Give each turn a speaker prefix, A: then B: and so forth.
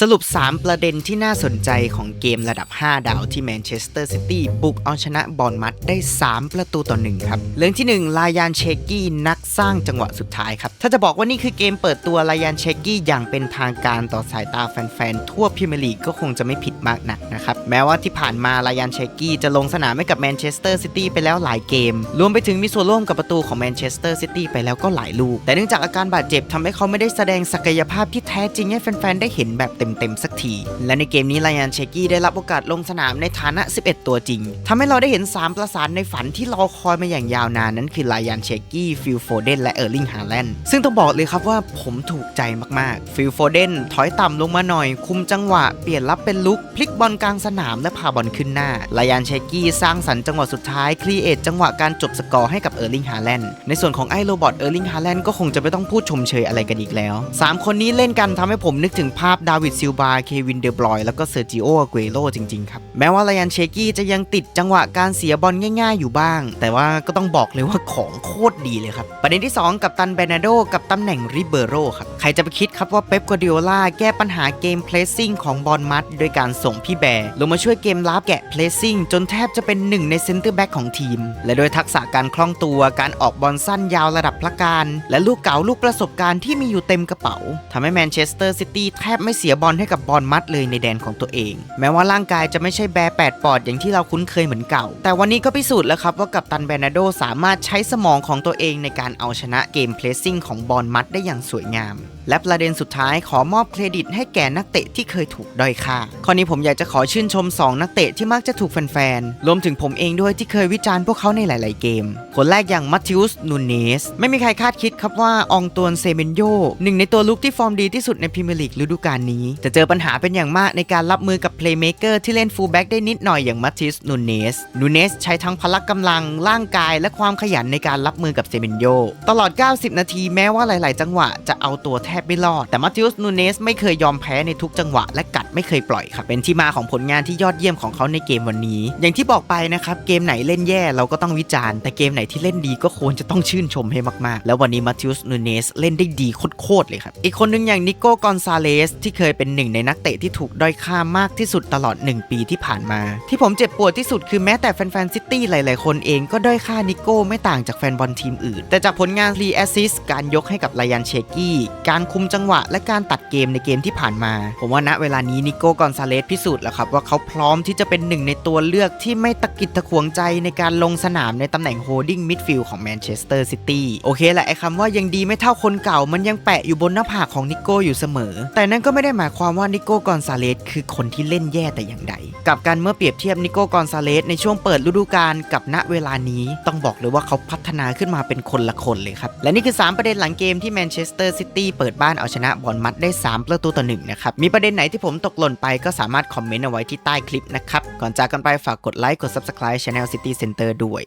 A: สรุป 3 ประเด็นที่น่าสนใจของเกมระดับ 5 ดาวที่แมนเชสเตอร์ซิตี้บุกเอาชนะบอลมัดได้ 3 ประตูต่อ 1 ครับ เรื่องที่ 1 ลายานเชกกี้นักสร้างจังหวะสุดท้ายครับ ถ้าจะบอกว่านี่คือเกมเปิดตัวลายานเชกกี้อย่างเป็นทางการต่อสายตาแฟนๆ ทั่วพรีเมียร์ลีกก็คงจะไม่ผิดมากนักนะครับ แม้ว่าที่ผ่านมาลายานเชกกี้จะลงสนามให้กับแมนเชสเตอร์ซิตี้ไปแล้วหลายเกม รวมไปถึงมีส่วนร่วมกับประตูของแมนเชสเตอร์ซิตี้ไปแล้วก็หลายลูก แต่เนื่องจากอาการบาดเจ็บทำให้เขาไม่ได้แสดงศักยภาพที่แท้จริงให้แฟนๆได้เห็นแบบเต็มๆสักที และในเกมนี้ไลออนเชกกี้ได้รับโอกาสลงสนามในฐานะ 11 ตัวจริงทำให้เราได้เห็น 3 ประสานในฝันที่รอคอยมาอย่างยาวนานนั้นคือไลออนเชกกี้ฟิลโฟเดนและเออร์ลิงฮาแลนด์ซึ่งต้องบอกเลยครับว่าผมถูกใจมากๆฟิลโฟเดนถอยต่ำลงมาหน่อย คุมจังหวะเปลี่ยนรับเป็นลุกพลิกบอลกลางสนามและพาบอลขึ้นหน้าไลออนเชกกี้สร้างสรรค์จังหวะสุดท้ายครีเอทจังหวะการจบสกอร์ให้กับเออร์ลิงฮาแลนด์ในส่วนของไอโรบอทเออร์ลิงฮาแลนด์ก็คงจะไม่ต้องพูดชมเชยอะไรกันอีกแล้วสามคนนี้เล่นกันทำให้ผมนึกถึงภาพดาวิดซิลบา เควินเดบรอย แล้วก็เซอร์จิโออาเกโรจริง ๆ ครับ แม้ว่าไลอันเชกี้จะยังติดจังหวะการเสียบอลง่าย ๆ อยู่บ้าง แต่ว่าก็ต้องบอกเลยว่าของโคตรดีเลยครับ ประเด็นที่ 2 กับตันเบนาโดกับตำแหน่งริเบโรครับ ใครจะไปคิด ครับว่าเป๊ปกัวดิโอลาแก้ปัญหาเกมเพลสซิ่งของบอลมัดโดยการส่งพี่แบร์ลงมาช่วยเกมรับแกะเพลสซิ่งจนแทบจะเป็นหนึ่งในเซนเตอร์แบ็กของทีม และโดยทักษะการคล่องตัวการออกบอลสั้นยาวระดับพละการ และลูกเก๋าลูกประสบการณ์ที่มีอยู่เต็มกระเป๋าทำให้แมนเชสเตอร์ซิตี้แทบไม่เสียบอลให้กับบอลมัดเลยในแดนของตัวเอง แม้ว่าร่างกายจะไม่ใช่แบร์แปดปอดอย่างที่เราคุ้นเคยเหมือนเก่า แต่วันนี้ก็พิสูจน์แล้วครับว่ากับตันเบรนาโดสามารถใช้สมองของตัวเองในการเอาชนะเกมเพลสซิ่งของบอลมัดได้อย่างสวยงาม และประเด็นสุดท้ายขอมอบเครดิตให้แก่นักเตะที่เคยถูกด้อยค่า ข้อนี้ผมอยากจะขอชื่นชม 2 นักเตะที่มักจะถูกแฟนๆ รวมถึงผมเองด้วยที่เคยวิจารณ์พวกเขาในหลาย ๆ เกม คนแรกอย่างมัตติอุส นูเนส ไม่มีใครคาดคิดครับว่าองตวนเซเมนโยหนึ่งในตัวลุกที่ฟอร์มดีที่สุดในพรีเมียร์ลีกฤดูกาลนี้ จะเจอปัญหาเป็นอย่างมากในการรับมือกับเพลย์เมเกอร์ที่เล่นฟูลแบ็กได้นิดหน่อยอย่างมัตติอุสนูเนส นูเนสใช้ทั้งพละกำลัง ร่างกาย และความขยันในการรับมือกับเซเมนโยตลอด 90 นาทีแม้ว่าหลาย ๆ จังหวะจะเอาตัวแทบไม่รอดแต่มัตติอุสนูเนสไม่เคยยอมแพ้ในทุกจังหวะและกัดไม่เคยปล่อยครับเป็นที่มาของผลงานที่ยอดเยี่ยมของเขาในเกมวันนี้ อย่างที่บอกไปนะครับเกมไหนเล่นแย่เราก็ต้องวิจารณ์ แต่เกมไหนที่เล่นดีก็ควรจะต้องชื่นชมให้มากๆ แล้ววันนี้มัตติอุสนูเนสเล่นได้ดีโคตรๆเลยครับอีกคนนึงอย่างนิโก้กอนซาเลสที่เคยเป็นหนึ่งในนักเตะที่ถูกด้อยค่ามากที่สุดตลอด 1 ปีที่ผ่านมา ที่ผมเจ็บปวดที่สุดคือแม้แต่แฟนๆซิตี้หลายๆ คนเองก็ด้อยค่านิโก้ไม่ต่างจากแฟนบอลทีมอื่น แต่จากผลงานรีแอสซิสการยกให้กับไลยันเชกี้การคุมจังหวะ และการตัดเกมในเกมที่ผ่านมา ผมว่าณเวลานี้นิโก้กอนซาเลสพิสูจน์แล้วครับว่าเขาพร้อมที่จะเป็นหนึ่งในตัวเลือกที่ไม่ตะกิดตะขวงใจในการลงสนามในตำแหน่งโฮดดิ้งมิดฟิลด์ของแมนเชสเตอร์ซิตี้โอเคแหละไอ้คำว่ายังดีไม่เท่าคนเก่ามันยังแปะอยู่บนหน้าผากของนิโก้อยู่เสมอ แต่นั่นก็ไม่ได้หมายความว่านิโก้กอนซาเลสคือคนที่เล่นแย่แต่อย่างใดกับการเมื่อเปรียบเทียบนิโก้กอนซาเลสในช่วงเปิดฤดูกาลกับณเวลานี้ต้องบอกเลยว่าเขาพัฒนาขึ้นมาเป็นคนละคนเลยครับและนี่คือ 3 ประเด็นหลังเกมที่แมนเชสเตอร์ซิตี้เปิดบ้านเอาชชนะบอลมัดได้ 3 ประตูต่อหนึ่งนะครับ มีประเด็นไหนที่ผมตกหล่นไปก็สามารถคอมเมนต์เอาไว้ที่ใต้คลิปนะครับ ก่อนจากกันไปฝากกดไลค์กด Subscribe Channel City Center ด้วย